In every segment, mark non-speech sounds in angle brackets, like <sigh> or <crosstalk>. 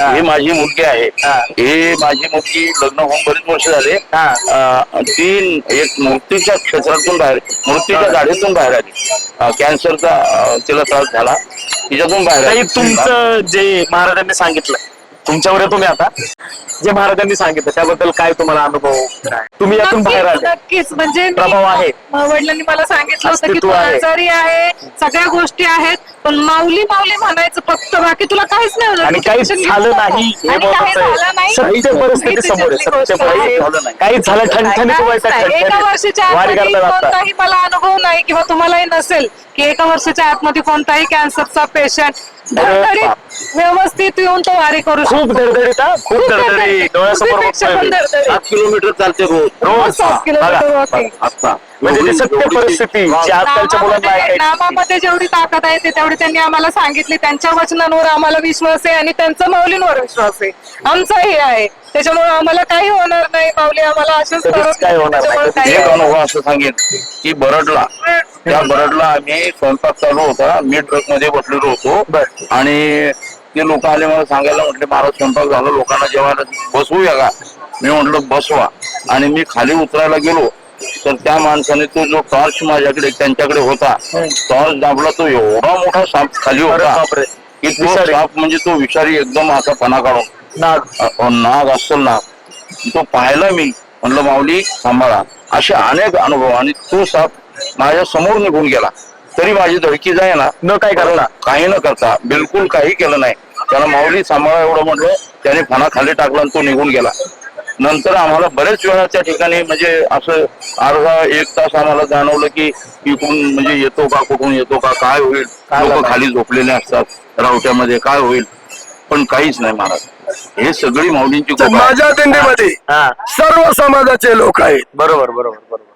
ही. माझी मुलगी आहे. ही. माझी मुलगी लग्न होऊन बरीच वर्ष झाले. अं, ती एक मूर्तीच्या क्षेत्रातून बाहेर मूर्तीच्या गाडीतून बाहेर आली. कॅन्सरचा तिला त्रास झाला. तिच्यातून बाहेर तुमचं जे महाराजांनी सांगितलं तुमच्यावर तुम्ही आता जे महाराजांनी सांगितलं त्याबद्दल काय तुम्हाला अनुभव काय? तुम्ही यातून बाहेर नक्कीच आले नक्कीच म्हणजे मी- प्रभाव आहे. म- वडिलांनी मला सांगितलं होतं की अस्तित्व तू आहे. आजारी आहे सगळ्या गोष्टी आहेत पण माऊली माऊली म्हणायचं फक्त बाकी तुला काहीच नाही होणार. आणि तू काहीच tension घेऊ झालं नको. नाही हे आणि काही महत्वाचं झालं आहे नाही सत्य परिस्थिती समोर आहे सत्य गोष्ट आहे. परिस्थिती झालं नाही. काही झालं ठणठणीत काहीच व्हायचं. एका वर्षाच्या वारी आतमध्ये करता जाता कोणताही मला अनुभव नाही किंवा तुम्हालाही नसेल की एका वर्षाच्या आतमध्ये कोणताही कॅन्सरचा पेशंट व्यवस्थित येऊन तो वारी करू खूप धडधडीत हा, खूप खूप धडधडी धडधडीत. डोळ्यासमोर बघतोय मी. धडधडीत. सात किलोमीटर चालते रोज रोज सात किलोमीटर बघा. walking. आता म्हणजे ती सत्य परिस्थिती जी आजकालच्या मुलांना नामामध्ये ऐकायची नामामध्ये जेवढी ताकद आहे ते तेवढी त्यांनी आम्हाला सांगितली त्यांच्या वचनांवर आम्हाला विश्वास आहे आणि त्यांचा माऊलींवर विश्वास आहे आमचाही आहे त्याच्यामुळे आम्हाला काही होणार नाही माऊली आम्हाला असेच कधीच करत काही होणार नाही. त्याच्यामुळे कधीच काही एक अनुभव असं सांगेन की बरडला. त्या बरडला आम्ही स्वयंपाक चालू होता मी ट्रकमध्ये बसलेलो होतो. आणि ते लोक आले मला सांगायला म्हटले महाराज स्वयंपाक झाला लोकांना जेवायला बसवूया का? मी म्हटलं बसवा. आणि मी खाली उतरायला गेलो. तर त्या माणसाने तो जो टॉर्च माझ्याकडे त्यांच्याकडे होता टॉर्च दाबला तो एवढा मोठा साप खाली अरे होता बापरे. की तो विषारी. साप म्हणजे तो विषारी एकदम असा पणा काढून नाग नाग असेल नाग. तो पाहिला मी. म्हणलं माऊली सांभाळा. असे अनेक अनुभव आणि तो साप माझ्यासमोर निघून गेला. तरी माझी धडकी जाय ना. न काय करता? काही न करता. बिलकुल काही केलं नाही. त्याला माऊली सांभाळा एवढं म्हटलं त्याने फणा खाली टाकला आणि तो निघून गेला. नंतर आम्हाला बरेच वेळा त्या ठिकाणी म्हणजे असं अर्धा एक तास आम्हाला जाणवलं की इकडून म्हणजे येतो का कुठून येतो का काय होईल? लोक खाली झोपलेले असतात. रावट्यामध्ये काय होईल? पण काहीच नाही महाराज. हे सगळी माऊलींची तर कृपा आहे. माझ्या दिंडीमध्ये हा. सर्व समाजाचे लोक आहेत. बरोबर बरोबर बरोबर.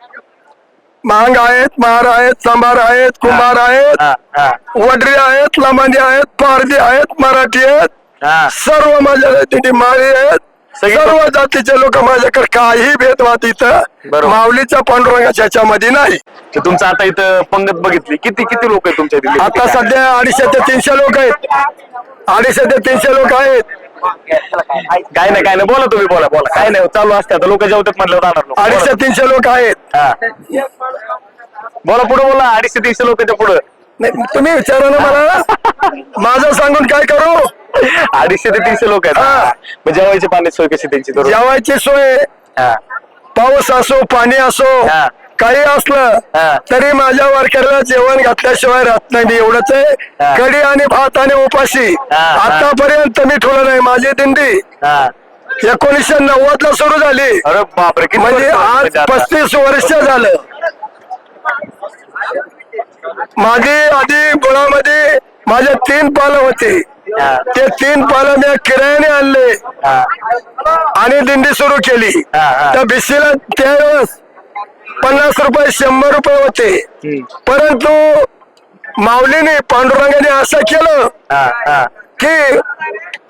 मांग आहेत महार आहेत सांबार आहेत कुंभार आहेत हा हा. वडरी आहेत लमांडी आहेत पारधी आहेत मराठी आहेत. हा. सर्व माझ्या दिंडी माळी आहेत. सर्व जातीचे लोक माझ्याकडे काही भेदभात इथं बरोबर. माऊलीच्या पांडुरंगाच्या ह्याच्यामध्ये नाही. तर तुमचं आता इथं पंगत बघितली. किती किती लोक आहेत तुमच्या इथे आता सध्या अडीचशे ते तीनशे लोक आहेत. अडीचशे ते तीनशे लोक आहेत. काय नाही काय नाही. बोला तुम्ही बोला बोला. काय नाही चालू असते आता. लोक जेवतात राहणार लोक. अडीचशे तीनशे लोक आहेत. हा. बोला पुढे बोला. अडीचशे तीनशे लोकांच्या पुढे. नाही, तुम्ही विचारा ना मला. माझं सांगून काय करू? अडीचशे ते तीनशे लोक आहेत. मग जेवायची पाणी सोय कशी त्यांची? जेवायची सोय हा. पाऊस असो पाणी असो हा. काही असलं हा. तरी माझ्या वारकऱ्याला जेवण घातल्याशिवाय राहत नाही मी एवढंच हा. आहे कढी आणि भात आणि उपाशी हा. आतापर्यंत मी ठेवलं नाही माझी दिंडी हा. एकोणीसशे नव्वद ला सुरू झाली अरे बापरे किती म्हणजे वर्ष आज म्हणजे आता? पस्तीस वर्ष झालं माझी आधी बुळामध्ये माझे तीन पालं होते. ते तीन पालं मी किरायाने आणले. आणि दिंडी सुरू केली. त्या भिशीला त्यावेळेस पन्नास रुपये शंभर रुपये होते. परंतु माऊलीने पांडुरंगाने असं केलं. की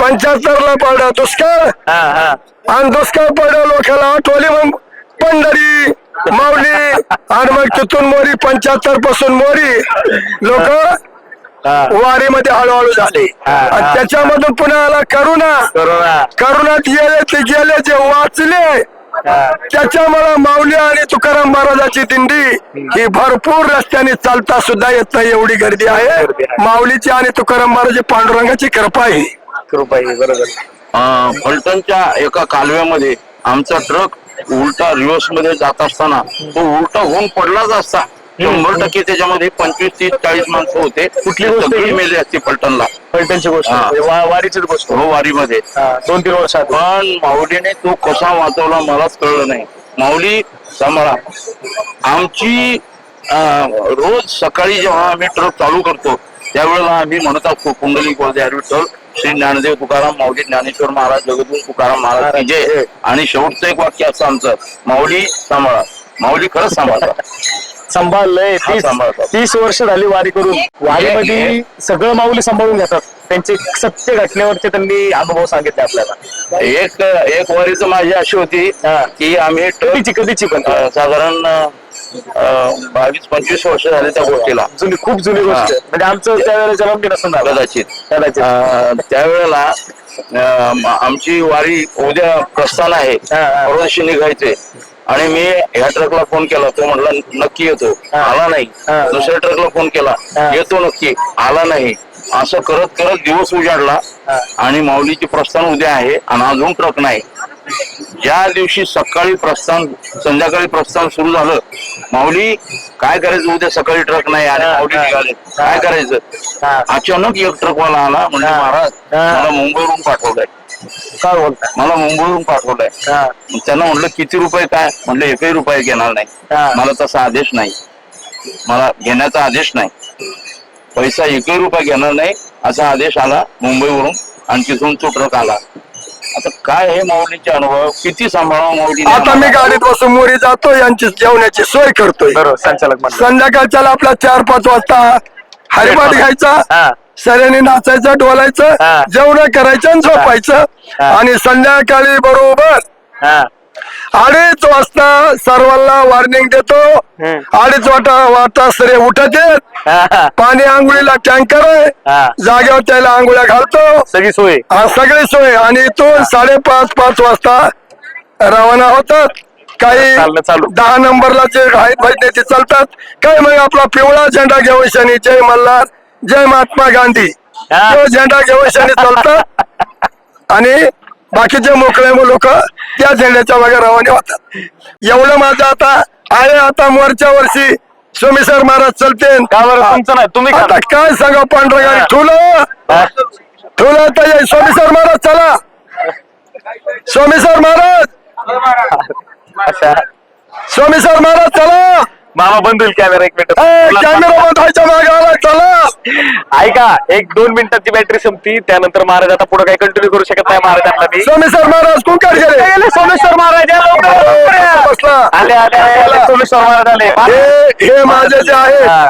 पंच्याहत्तर ला पडला दुष्काळ. आणि दुष्काळ पडलं लोकांना आठवली मग पंढरी माऊली आणि मग तिथून मोरी पंच्याहत्तरपासून मोरी लोक. वारीमध्ये हळूहळू झाले. आणि त्याच्यामधून पुन्हा आला करुणा. करुणात गेले ते गेले जे वाचले. हा. त्याच्यामुळे माऊली आणि तुकाराम महाराजाची दिंडी ही भरपूर रस्त्याने चालता सुद्धा येत नाही एवढी गर्दी आहे. माऊलीची आणि तुकाराम महाराज पांडुरंगाची कृपा आहे. कृपा आहे, बरोबर. फलटणच्या एका कालव्यामध्ये आमचा ट्रक उलटा रिव्हर्समध्ये जात असताना तो उलटा होऊन पडलाच असता. शंभर टक्के त्याच्यामध्ये पंचवीस तीस चाळीस माणसं होते. कुठली गोष्ट ही? मेली असते फलटणला पैठणची गोष्ट हा. म्हणजे वा- वारीचीच गोष्ट हो वारीमध्ये. हा, दोन तीन वर्षात. पण माऊलीने तो कसा वाचवला मलाच कळलं नाही. माऊली सांभाळा. आमची अं, रोज सकाळी जेव्हा आम्ही ट्रक चालू करतो त्यावेळेला आम्ही म्हणत असतो कुंडली गोळदे विठ्ठल श्री ज्ञानदेव तुकाराम माऊली ज्ञानेश्वर महाराज जगद्गुरू तुकाराम महाराज की जय. आणि शेवटचं एक वाक्य असतं आमचं माऊली सांभाळा. माऊली खरंच सांभाळतात. सांभाळलंय. हा, तीस सांभाळतात. तीस वर्ष झाली वारी करून. वारीमध्ये सगळं माऊली सांभाळून घेतात. त्यांचे सत्य घटनेवरचे त्यांनी अनुभव सांगितले आपल्याला. एक एक वारीच माझी अशी होती हा. की आम्ही ट्रक कधीची कधीची पण. अं, साधारण अं, बावीस पंचवीस वर्ष झाले त्या गोष्टीला. जुनी खूप जुनी गोष्ट. आहे. म्हणजे आमचं त्यावेळेला जन्म बी नसून झाला कदाचित. कदाचित. अं, त्यावेळेला अं, आमची वारी उद्या प्रस्थान आहे. हा, हा. निघायचे आणि मी ह्या ट्रकला फोन केला तो म्हटला नक्की येतो. आला नाही. दुसऱ्या ट्रकला फोन केला. येतो नक्की आला नाही असं करत करत दिवस उजाडला. आणि माऊलीची प्रस्थान उद्या आहे आणि अजून ट्रक नाही ज्या दिवशी सकाळी प्रस्थान संध्याकाळी प्रस्थान सुरू झालं माऊली काय करायचं उद्या सकाळी ट्रक नाही आणि माऊली. निघाले काय करायचं. अचानक एक ट्रकवाला आला म्हणजे. महाराज. मला मुंबईवरून पाठवलंय काय बोलताय? मला मुंबईवरून पाठवलंय. हा. मग त्यांना म्हटलं किती रुपये काय? म्हटलं एकही रुपये घेणार नाही. हा. मला तसा आदेश नाही. मला घेण्याचा आदेश नाही. पैसा एकही रुपये घेणार नाही असा आदेश आला मुंबईवरून. आणि तिथून तो ट्रक आला. आता काय हे माऊलीचे अनुभव? किती सांभाळावं माऊली आता मी गाडीत बसून मोरी जातो यांची जेवणाची सोय करतोय. बरोबर संचालक मंडळ. संध्याकाळच्या आपला चार पाच वाजता हरिपाठ. घ्यायचा. हा. सऱ्याने नाचायचं हा. डोलायचं जेवण करायचं आणि झोपायचं. हा. आणि संध्याकाळी बरोबर हा. अडीच वाजता सर्वांना वॉर्निंग देतो. हम्म. अडीच वाटा वाजता सरे उठत. हा, हा. पाणी आंघोळीला टँकर आहे. हा. जागेवर त्याला आंघोळ्या घालतो. सगळी सोय. हा, सगळी सोय. आणि इथून साडेपाच पाच वाजता रवाना होतात. काही चालू. दहा नंबरला जे आहेत भजने ते चालतात. काही मग आपला पिवळा झेंडा घेऊन शनी. जय मल्हार. जय महात्मा गांधी. तो झेंडा घेऊन शनी चालतात आणि बाकीचे मोकळे लोक त्या झेंड्याच्या मागे रवाने होतात. एवढं माझं आता आहे आता मोरच्या वर्षी सोमी सर महाराज चलते नाही तुम्ही. आता काय सांगा पांढरा गाडी ठुलं. तर ये. स्वामी सर महाराज चला. स्वामी सर महाराज. स्वामी सर महाराज चला. मामा बंद होईल कॅमेरा एक मिनिट ए, कॅमेरा बंधायच्या मागे आला चला. ऐका एक दोन मिनिटाची बॅटरी संपती त्यानंतर महाराज आता पुढे काही कंटिन्यू करू शकत नाही महाराजांना मी सर महाराज कुंकार गेले? सोमेश्वर महाराज. आले आले सोमेश्वर महाराज आले. हे हे माझे जे आहे हा,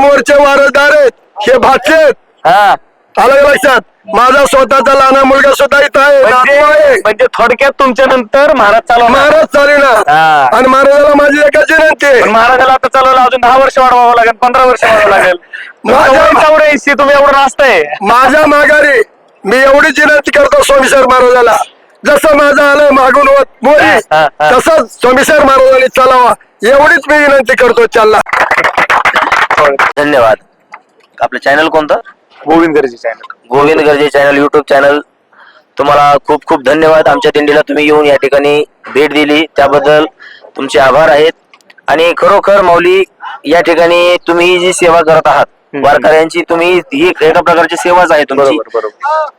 मोर्चे वारसदार आहेत हे भाचे आहेत. हा. आलं लक्षात? माझा स्वतःचा लहान मुलगा सुद्धा इथं आहे. म्हणजे नातू आहे. म्हणजे थोडक्यात तुमच्या नंतर महाराज चालवणार. महाराज चालेणार. हा. आणि महाराजाला माझी एकच विनंती आहे. महाराजाला आता चालवलं अजून दहा वर्ष वाढवावं लागेल पंधरा वर्ष वाढवावं लागेल. <laughs> माझ्या- चौऱ्याऐंशी तुम्ही एवढं नाचताय. माझ्या माघारी मी एवढीच विनंती करतो सोमेश्वर महाराजाला. जसं माझं आलं मागून होत मोरी हा, हा, हा. तसंच सोमेश्वर महाराजांनी चालावा. एवढीच मी विनंती करतो चालला धन्यवाद. आपलं चॅनल कोणतं? गोविंद गरजी channel Govind Garje channel YouTube channel तुम्हाला खूप खूप धन्यवाद. आमच्या दिंडीला तुम्ही येऊन या ठिकाणी भेट दिली. त्याबद्दल तुमचे आभार आहेत. आणि खरोखर माऊली या ठिकाणी तुम्ही जी सेवा करत आहात वारकऱ्यांची तुम्ही ही एका प्रकारची सेवाच आहे तुमची. बरोबर बरोबर.